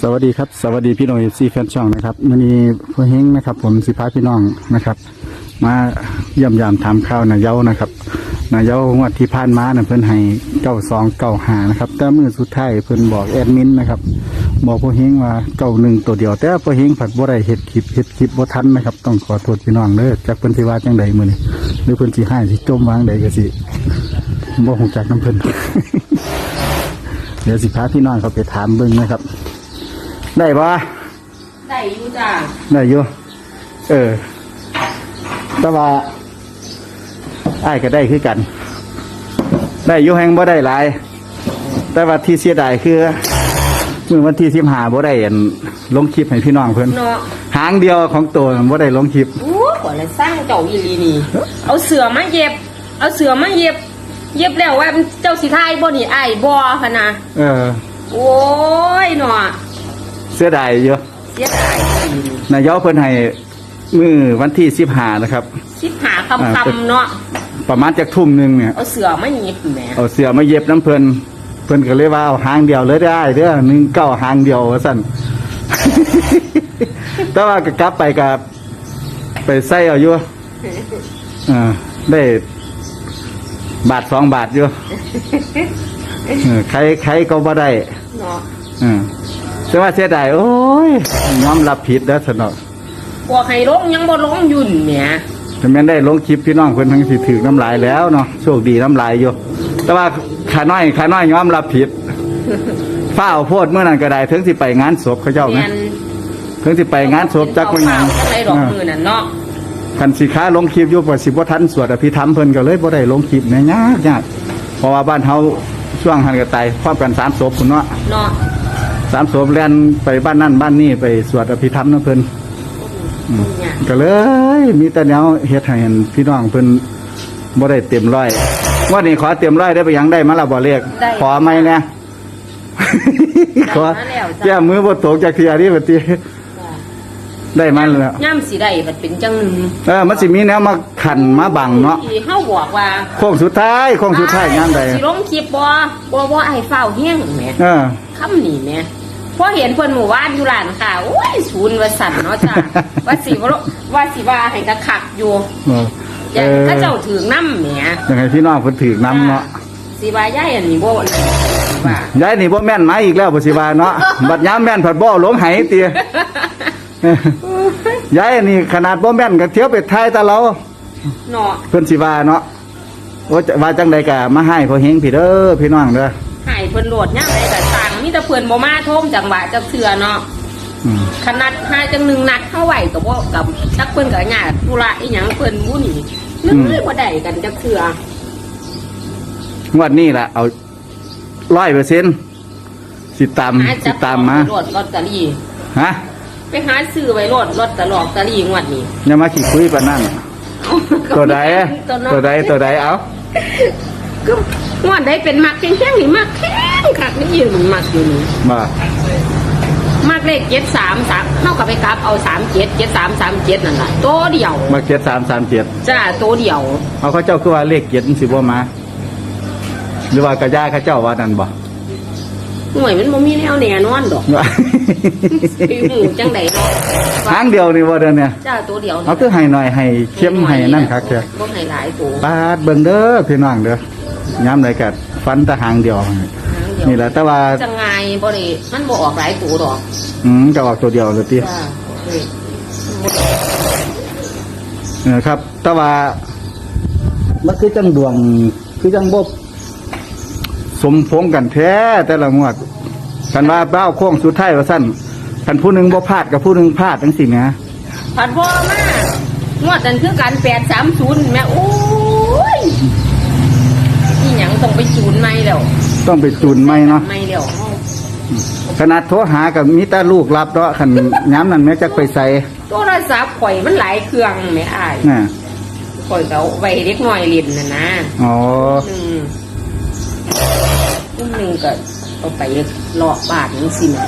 สวัสดีครับสวัสดีพี่น้องเอฟซีแฟนช่องนะครับวันนี้พ่อเฮงนะครับ ผมสิพาพี่น้องนะครับ มาเยี่ยมยามถามข่าวนายเย้านะครับนายเย้างวดที่ผ่านมานะเพิ่นให้เก้าสองเก้าหานะครับแต่มือสุดท้ายเพิ่นบอกแอดมินนะครับบอกพ่อเฮงว่าเก้าหนึ่งตัวเดียว แต่พ่อเฮงผัดบ่ได้เฮ็ดคลิปเฮ็ดคลิปบ่ทันนะครับ ต้องขอโทษพี่น้องเด้อจากเพิ่นสิว่าจังใดมือนี้หรือเพิ่นสิให้สิจมวางใดก็สิบ่ฮู้จักน้ำเพิ่นเดี๋ยวสิพาพี่น้องเขาไปถามเบิ่งนะครับ ได้ปะได้อยู่จ้าได้อยู่เออ แต่ว่าไอ้ายก็ได้คือกัน ได้อยู่แหงบ่ได้หลาย แต่ว่าที่เสียดายคือเมื่อวันที่สิบหาบ่ได้อันลงคลิปให้พี่น้องเพิ่นเนาะหางเดียวของตัวบ่ได้ลงคลิปอู้ก่อนเลยสร้างเจ้าอีหลีนี่ เอาเสือมาเย็บ เอาเสือมาเย็บ เย็บแล้วว่าเจ้าสิทายบ่นี่อ้ายบ่คะนะเออ โอ้ยเนาะ เสียดายอยู่เสียดายนายกเพิ่นให้มือวันที่สิบหานะครับคิดหาคำคำๆเนาะประมาณจากทุ่มหนึงเนี่ยเอาเสือมาเย็บแหมเอาเสือมาเย็บน้ำเพลินเพิ่นก็เลยว่าเอาหางเดียวเลยได้เด้อหนึ่งเก้าหางเดียวว่าสั่นแต่ว่าก็กลับไปกับไปใส่เอาอยู่อ่าได้บาทสองบาทอยู่เออใครใครก็บ่ได้เนาะอ่า แต่ว่าเสียดายโอ้ยยอมรับผิดแล้วสนอพวกให้ลงยังบ่ลงยุ่นแหมถ้าแม่นได้ลงคลิปพี่น้องเพิ่นทั้งสิถือน้ำลายแล้วเนาะโชคดีน้ำลายอยู่ แต่ว่าขาน้อยขาน้อยยอมรับผิดฝ้าวโพดเมื่อนั้นก็ได้ถึงสิไปงานศพเขาเจ้าไหมแม่นถึงสิไปงานศพจักมันยังจังไรดอกมือนั่นเนาะคันสิค้าลงคลิปอยู่ว่าสิบ่ทันสวดอภิธรรมเพิ่นก็เลยบ่ได้ลงคลิปแม่ยากยากเพราะว่าบ้านเฮาช่วงหันก็ตายพร้อมกันสามศพพุ่นเนาะเนาะ สามศพแล่นไปบ้านนั่นบ้านนี่ไปสวดอภิธรรมนะเพิ่นเนี่ยก็เลย มีแต่แนวเฮ็ดให้เห็นพี่น้องเพิ่นบ่ได้เต็มร้อยว่านี่ขอเต็มร้อยได้ไปยังได้มาและบ่เลขขอไหมเนี่ยขอแก้มือบ่ตกจากเทียนี่บัดนี้ได้มาแล้วย่ำสิได้มันเป็นจังหนึ่งเออมันสิมีแนวมาขันมาบังเนาะที่เฮาบอกว่าโค้งสุดท้ายโค้งสุดท้ายงามใดสิลงคลิปบ่บ่บ่ไอ้ฝ้าวเฮี้ยงแหมเออ คำนี้แหม พอเห็นเพิ่นหมู่บ้านอยู่ร้านค่ะโอ้ยศูนย์ว่าสั่นเนาะจ้าว่าสิว่าว่าสิว่าให้กะคักอยู่เอออยากถ้าเจ้าถือน้ำแหมยังไงพี่น้องเพิ่นถือน้ำเนาะสิว่าย่ายอันนี้บ่ว่ายายนี่บ่แม่นมาอีกแล้วบ่สิว่าเนาะบัดยามแม่นผัดบ่ลงไหเตียยายนี่ขนาดบ่แม่นก็เที่ยวไปทายตาเราเนาะเพิ่นสิว่าเนาะว่าจะว่าจังใดก็มาให้พอเฮงพี่เด้อพี่น้องเด้อให้เพิ่นโหลดย่างไดก็ สั่งมีแต่เพิ่นบ่มาโทมจังหวะจักเทื่อเนาะอืมขนาดหาจังหนึ่งนัดเข้าไหวก็บ่กับจักเพิ่นก็ญาติธุระอีหยังเพิ่นบ่นี่นึกเลยบ่ได้กันจักเทื่องวดนี้ล่ะ เอา100%สิตามหาสิจักตามมาโหลดลอตเตอรี่ฮะไปหาซื้อไว้โหลดลอตเตอรี่ลอตเตอรี่งวดนี้อย่ามาขี้คุยปานนั้นตัวใดตัวน้อยตัวใด ตัวใด เอา ก็งวดใดเป็นมักแข้งๆนี่มักแข้งคักนี่ยืนมันมักอยู่นี่มามักเลข73 3เฮาก็ไปกลับเอา37 73 37นั่นล่ะตัวเดียวมาเกียร337จ้าตัวเดียวเอาเขาเจ้าคือว่าเลขเกียรสิบ่มา หรือว่ากระยาเขาเจ้าว่านั่นบ่หน่วยมันบ่มีแนวแน่นอนดอกไปหูจังไดเนาะหางเดียวนี่บ่เด้อเนี่ยจ้าตัวเดียวเอาคือให้หน่อยให้เข้มให้นั่นคักแท้บ่ให้หลายตัวปาดเบิ่งเด้อพี่น้องเด้อ ยามใดก็ฟันแต่หางเดียวหางเดียว นี่แหละแต่ว่าจะไงบ่ได้มันบ่ออกหลายตัวดอก อืมจะออกตัวเดียวเลยติจ้าเฮ้ยเออครับแต่ว่ามันคือจังดวง คือจังบ่สมพงษ์กันแท้ แต่ละงวดกันว่าเป้าโค้งสุดท้ายว่าซั่นคันผู้หนึงบ่พลาดกับผู้หนึงพลาดจังซี่นะผัดพ่อมางวดนั้นคือกัน830แม่โอ้ยนี่หยัง ต้องไปจูนใหม่แล้วต้องไปจูนใหม่เนาะใหม่แล้วขนาดโทรหากับมีแต่ลูกรับเนาะคันย้ำนั้นแม่จักไปใส่โทรศัพท์ข่อยมันหลายเครื่องแม่อ้ายน่ะข่อยก็เอาไว้ให้เด็กน้อยเล่นน่ะนะอ๋อหนึ่งหนึ่งก็เอาไปเลาะบาทจังซี่แหม่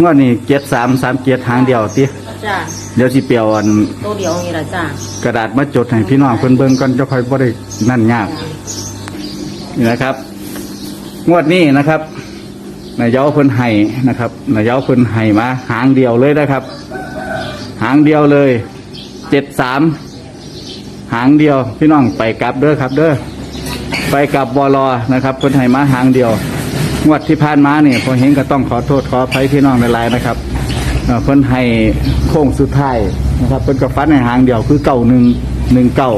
งวดนี้เจ็ดสามสามเจ็ดหางเดียวติจ้าเดี๋ยวสิเปียวอันตัวเดียวนี่ล่ะจ้ากระดาษมาจดให้พี่น้องเพิ่นเบิ่งก่อนจะค่อยบ่ได้นั่นยาก นี่นะครับ งวดนี้นะครับนายเย้าเพิ่นไห้นะครับนายเย้าเพิ่นไห้มาหางเดียวเลยนะครับ หางเดียวเลยเจ็ดสามหางเดียว พี่น้องไปกลับเด้อครับ เด้อไปกลับบอลอนะครับเพิ่นไห้มาหางเดียวงวดที่ผ่านมาเนี่ยพอเห็นก็ต้องขอโทษขออภัยพี่น้องในไลน์นะครับเพิ่นให้โค้งสุดท้ายนะครับเพิ่นก็ฟันในหางเดียวคือเก่าหนึ่งหนึ่งเก่า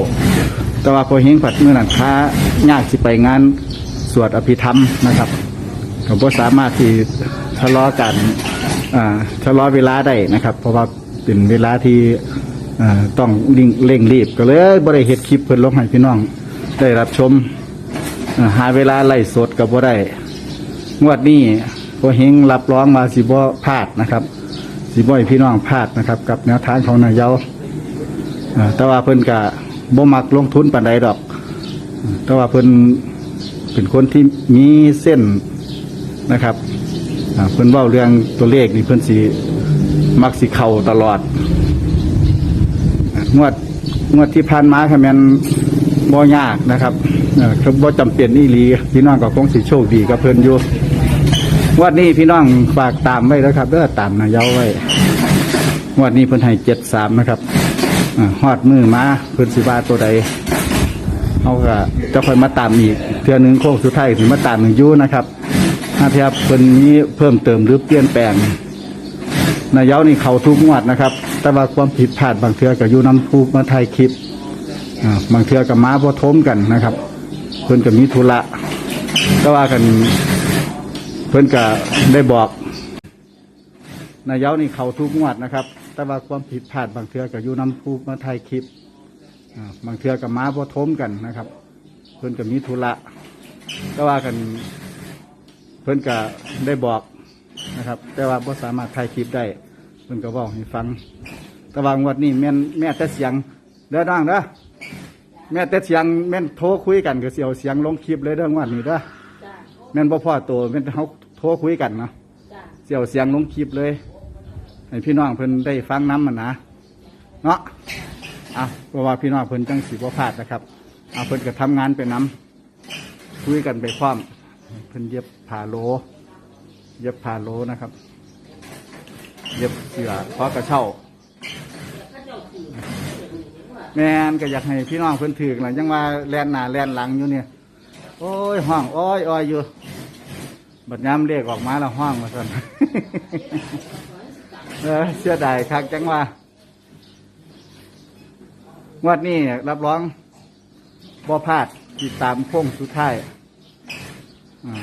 แต่ว่าพอเห็นผัดเมื่อนั้นค้ายากสิไปงานสวดอภิธรรมนะครับก็บ่สามารถที่ชะลอกันอ่าชะลอเวลาได้นะครับ เพราะว่าเป็นเวลาที่ต้องเร่งรีบก็เลยบ่ได้เฮ็ดคลิปเพิ่นลงให้พี่น้องได้รับชมาหาเวลาไล่สดก็บ่ได้งวดนี้พอเฮงรับร้องมาสิบ่พลาดนะครับ สิบ่พี่น้องพลาดนะครับ กับแนวทางของนายเยาอ่าแต่ว่าเพิ่นกะ บ่มักลงทุนปานใดดอก แต่ว่าเพิ่นเป็นคนที่มีเส้นนะครับเพิ่นเว้าเรื่องตัวเลขนี่เพิ่นสิมักสิเข้าตลอด งวดงวดที่ผ่านมาค่ะแม่นบ่ยากนะครับบ่อคือบ่จำเป็นอีหลีพี่น้องก็คงสิโชคดีกับเพิ่นอยู่วันนี้พี่น้องฝากตามไว้แล้วครับเด้อตามนายเย้าไว้วันนี้เพิ่นให้เจ็ดสามนะครับ อ่าฮอดมือมาเพิ่นสิว่าตัวใดเขาก็จะคอยมาตามอีกเทือนึงโค้งสุดท้ายถึงมาตามหนึ่งยูนะครับถ้าเทียบเพิ่นนี้เพิ่มเติมหรือเปลี่ยนแปลงนายเย้านี่เขาทุกงวดนะครับ แต่ว่าความผิดพลาดบางเทือกับยูน้ำพูมาถ่ายคลิปบางเทือกับม้าบ่ทมกันนะครับ เพิ่นก็มีธุระก็ว่ากันเพื่อนก็ได้บอกนายเย้านี่เขาทุกงวดนะครับ แต่ว่าความผิดพลาดบางเทือกับยูน้ำพูมาถ่ายคลิปอ่าบางเทือกับม้าพอทมกันนะครับ เพื่อนก็มีธุระก็ว่ากันเพื่อนก็ได้บอกนะครับ แต่ว่าบ่สามารถถ่ายคลิปได้ เพื่อนก็บอกให้ฟังแต่ว่างวดนี้แม่นแม่แต่เสียงเด้อน้องเด้อแม่แต่เสียงแม่นโทรคุยกันก็เสียวเสียงลงคลิปเลยเด้องวดนี้เด้อจ้าแม่นบ่พ่อตัวแม่นเขาโทรคุยกันเนาะจ้าเสียวเสียงลงคลิปเลย ให้พี่น้องเพิ่นได้ฟังน้ำมันนะเนาะอะเพราะว่าพี่น้องเพิ่นจังสิบ่พลาดนะครับเอาเพิ่นก็ทำงานไปน้ำคุยกันไปพร้อมเพิ่นเย็บผ่าโล เย็บผ่าโลนะครับ เย็บเสือพอกระเช่าแมนก็อยากให้พี่น้องเพิ่นถือหลังจังว่าแลนหน้าแลนหลังอยู่เนี่ยโอ้ยห้องโอ้ยอ้อยอยู่บัดย้ำเรียกออกมาแล้วห้องมาสั่น เออเสียดายคักจังว่างวดนี้รับรองบ่พลาดติดตามโค้งสุดท้ายอา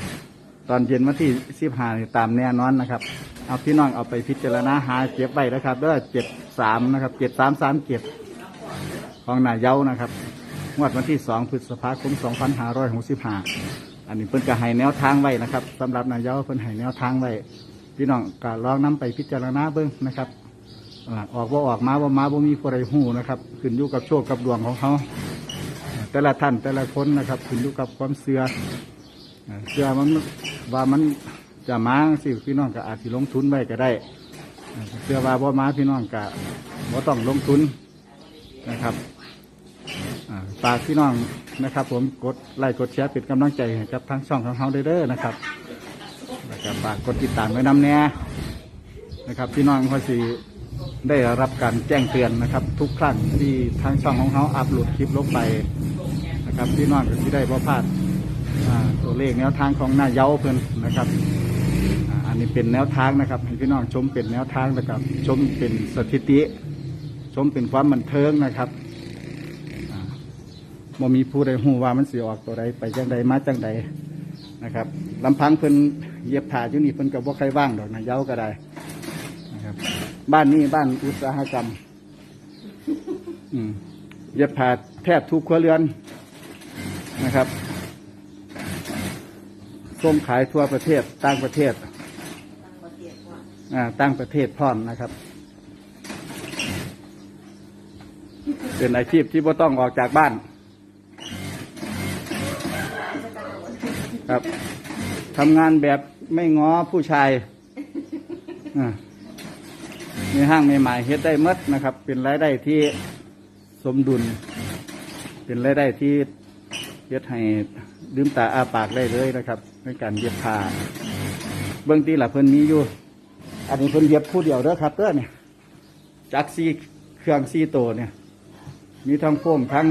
ตอนเย็นวันที่สิบห้าตามแน่นอนนะครับ เอาพี่น้องเอาไปพิจารณาหาเก็บไว้นะครับเด้อเจ็ดสามนะครับเจ็ดสามสามเจ็ดของนายเย้านะครับ งวดวันที่สองพฤษภาคมสองพันห้าร้อยหกสิบห้าอันนี้เพิ่นก็ให้แนวทางไว้นะครับสำหรับนายเย้าเพิ่นให้แนวทางไว้ พี่น้องก็ลองนํไปพิจารณาเบิ้งนะครับออกว่าออกมาว่ามาว่ามีผู้ใดหูนะครับ ขึ้นอยู่กับโชคกับดวงของเขาแต่ละท่านแต่ละคนนะครับ ขึ้นอยู่กับความเชื่อเชื่อมันว่ามันจะมาสิพี่น้องก็อาจสิลงทุนไว้ก็ได้เชื่อว่าบ่มาพี่น้องก็บ่ต้องลงทุนนะครับฝากพี่น้องนะครับ ผมกดไลค์กดแชร์เป็นกำลังใจให้กับทั้งช่องของเขาเด้อนะครับ ก็ฝากกดติดตามไว้น้ำแน่นะครับ พี่น้องเขาสิได้รับการแจ้งเตือนนะครับ ทุกครั้งที่ทางช่องของเขาอัปโหลดคลิปลงไปนะครับ พี่น้องก็ที่ได้บ่พลาดตัวเลขแนวทางของหน้าเย้าเพิ่อนนะครับอันนี้เป็นแนวทางนะครับให้พี่น้องชมเป็นแนวทางนะครับ ชมเป็นสถิติ ชมเป็นความบันเทิงนะครับอ่าบ่มีผู้ใดหูว่ามันสิออกตัวใดไปจังใดมาจังใดนะครับลำพังเพิ่น เย็บผ้าอยู่นี่เพิ่นกับว่าใครว่างดอกนะเย้าก็ได้นะครับ บ้านนี้บ้านอุตสาหกรรม อืมเย็บผ้าแทบทุกครัวเรือนนะครับส่งขายทั่วประเทศต่างประเทศอ่าต่างประเทศพร้อมนะครับ เป็นอาชีพที่ไ่ต้องออกจากบ้าน ครับทำงานแบบ ไม่ง้อผู้ชายอ่าในห้างใหม่ๆเฮ็ดได้มดนะครับ เป็นรายได้ที่สมดุล เป็นรายได้ที่เฮ็ดให้ลืมตาอาปากได้เลยนะครับในการเย็บผ้าเบื้องตีหละเพิ่นมีอยู่ อันนี้เพิ่นเย็บผู้เดียวเด้อครับเด้อเนี่ยจักซีเครื่องซีโตเนี่ย มีทั้งโฟมทั้ง